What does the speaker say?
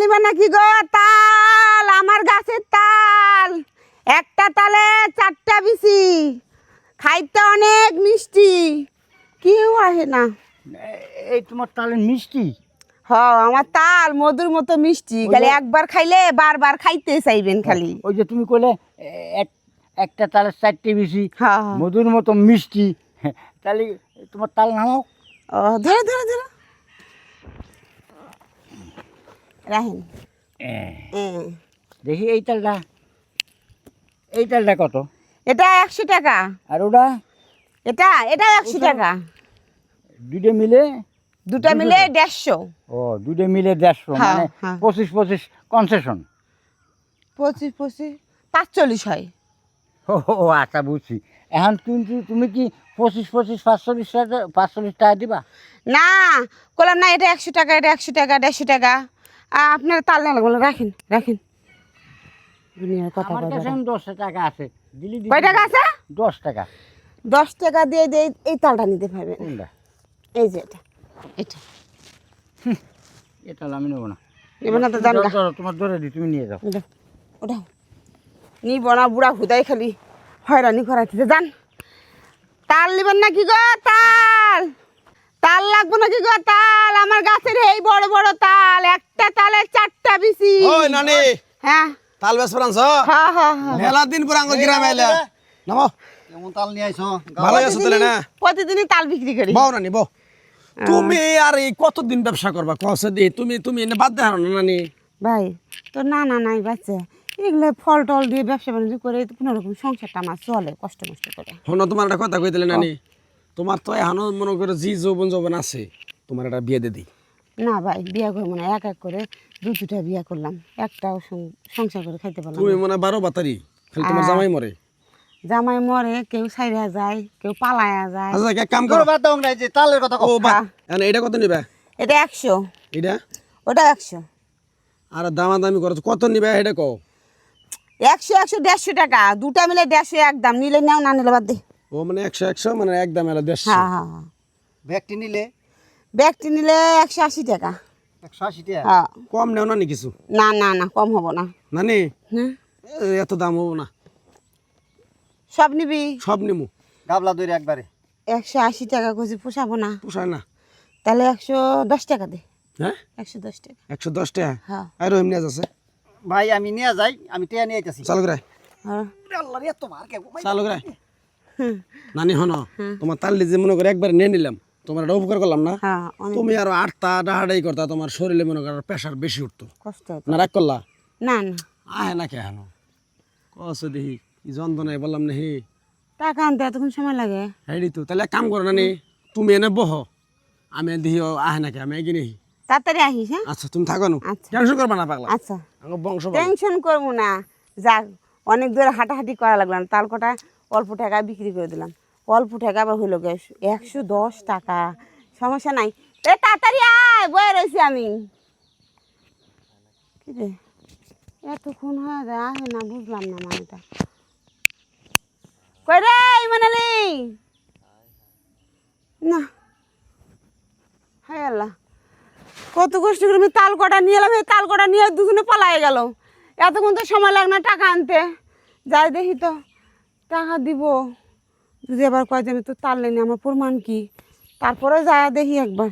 নিবে নাকি গো? তাল আমার গাছের তাল। একটা তালে চারটা বিসি খাইতে অনেক মিষ্টি। কেউ আসে না। এই তোমার তালের মিষ্টি? হ আমার তাল মধুর মতো মিষ্টি। খালি একবার খাইলে বারবার খাইতে চাইবেন খালি। ওই যে তুমি কইলে এক একটা তালের চারটে বেশি হ্যাঁ। মধুর মতো মিষ্টি। তাহলে তোমার তাল নামাও। ধরো ধরো ধরো। রাহেন। দেখি এই তালটা। এই তালটা কত? এটা একশো টাকা। আর ওটা? এটা এটা একশো টাকা। দুটো মিলে দুটা মিলে দেড়শো। ও দুটো মিলে দেড়শো মানে হ্যাঁ। পঁচিশ পঁচিশ কনসেশন পঁচিশ পঁচিশ পাঁচচল্লিশ হয়। ও আচ্ছা বুঝছি। এখন কিন্তু তুমি কি পঁচিশ পঁচিশ পাঁচচল্লিশ টাকা পাঁচচল্লিশ টাকা দিবা? না বললাম না এটা একশো টাকা এটা একশো টাকা দেড়শো টাকা। আপনার তাল না লাগবে রাখেন রাখেন। দুনিয়ার কথা আমার কাছে দশ টাকা আছে। দিলি দিলি। কয় টাকা আছে? দশ টাকা। দশ টাকা দিয়ে দিয়ে এই তালটা নিতে পারবেন। এই যে এটা এটা। এটা আমি নেব না। নেবেন না তো জান ধরো, ধরো, তোমার ধরে দিই তুমি নিয়ে যাও। ওটা নি বুড়া হুদাই খালি। হয়রানি করাইতেছে জান। তাল নিবেন নাকি গো? তাল! তাল লাগবে নাকি গো তাল? আমার গাছের এই বড় বড় তাল একটা তালে চারটা বিসি ওই নানি হ্যাঁ। তাল বেশ ফ্রান্স হ্যাঁ হ্যাঁ হ্যাঁ। মেলা দিন পর আঙ্গুল গ্রামে এলে নামো। কেমন তাল নিয়ে আইছো? ভালো আছো তাহলে না? প্রতিদিনই তাল বিক্রি করি। বউ নানি বউ। তুমি আর এই কতদিন ব্যবসা করবা? কসে দি তুমি তুমি এনে বাদ দেখানো না নানি। ভাই তো না না নাই বাচ্চা। এগুলো ফল টল দিয়ে ব্যবসা বাণিজ্য করে কোনো রকম সংসারটা আমার চলে কষ্ট মষ্ট করে। শোনো তোমার একটা কথা কইতেলে নানি। তোমার তো এখনও মনে করো জি যৌবন যৌবন আছে তোমার একটা বিয়ে দিয়ে দিই। না ভাই বিয়ে করব না এক এক করে দু দুটা বিয়ে করলাম একটাও সং- সংসার করে খাইতে পারলাম তুমি মনে বারো বাতারি খালি তোমার জামাই মরে। জামাই মরে কেউ সাইরা যায় কেউ পালায়া যায়। আচ্ছা এক কাম করো। বাদ দাও না যে তালের কথা ও কও বা হ্যাঁ। এটা কত নিবা? এটা একশো। এটা? ওটা একশো। আর দামা দামি করো কত নিবা এটা কও? একশো একশো দেড়শো টাকা দুটা মিলে দেড়শো একদম নিলে নাও না নিলে বাদ দে। ও মানে একশো একশো মানে একদম এলো দেড়শো। হ্যাঁ হ্যাঁ হ্যাঁ। ব্যাগটি নিলে? ব্যাগটি নিলে একশো আশি টাকা। একশো আশি টাকা? হ্যাঁ। কম নেও না নি কিছু? না না না কম হব না। নানি? হ্যাঁ। এত দাম হব না। সব নিবি? সব নিমু। গাবলা দইরে একবারে। একশো আশি টাকা কইছি পোষাবো না। পোষায় না। তাহলে একশো দশ টাকা দে। হ্যাঁ? একশো দশ টাকা। একশো দশ টাকা? হ্যাঁ। আর আছে ভাই আমি নিয়ে যাই আমি টিয়া নিয়ে আইতাছি। চালু করে হ্যাঁ। আল্লাহর এত মার কে চালু করে নানি হন তোমার তাল্লি যে মনে করে একবার নিয়ে নিলাম তোমার একটা উপকার করলাম না? হ্যাঁ তুমি আরও আটটা ডাহাডাই করতা তোমার শরীরে মনে করো প্রেশার বেশি উঠতো। কষ্ট না রাগ করলা? না না। আহে না কে হেন কস দেখি যন্ত্রণায় বললাম না হে টাকা আনতে এতক্ষণ সময় লাগে? হেডি তো তাহলে কাম করো নানি তুমি এনে বহ। আমি ও আহে না কে আমি এগিয়ে নেই তাড়াতাড়ি আহিস হ্যাঁ? আচ্ছা তুমি থাকো না। আচ্ছা। টেনশন করবা না পাগলা। আচ্ছা। বংশ। টেনশন করব না। যাক অনেক দূরে হাঁটাহাঁটি করা লাগলাম তাল কটা অল্প টাকা বিক্রি করে দিলাম। অল্প টাকা আবার হইল গে একশো দশ টাকা। সমস্যা নাই। এ, তাড়াতাড়ি আয়, বয়ে রয়েছি আমি। কি রে? এতক্ষণ হয়ে যায় আহে না, বুঝলাম না মানেটা। কই রে, ইমানালি? না। হায় আল্লাহ। কত কষ্ট করে তাল কটা নিয়ে এলাম তাল কটা নিয়ে দুজনে পালায়ে গেল। এতক্ষণ তো সময় লাগে না টাকা আনতে। যাই দেখি তো। টাকা দিব। যদি আবার কয় যে আমি তো তার লাইনি আমার প্রমাণ কি? তারপরে যায় দেখি একবার।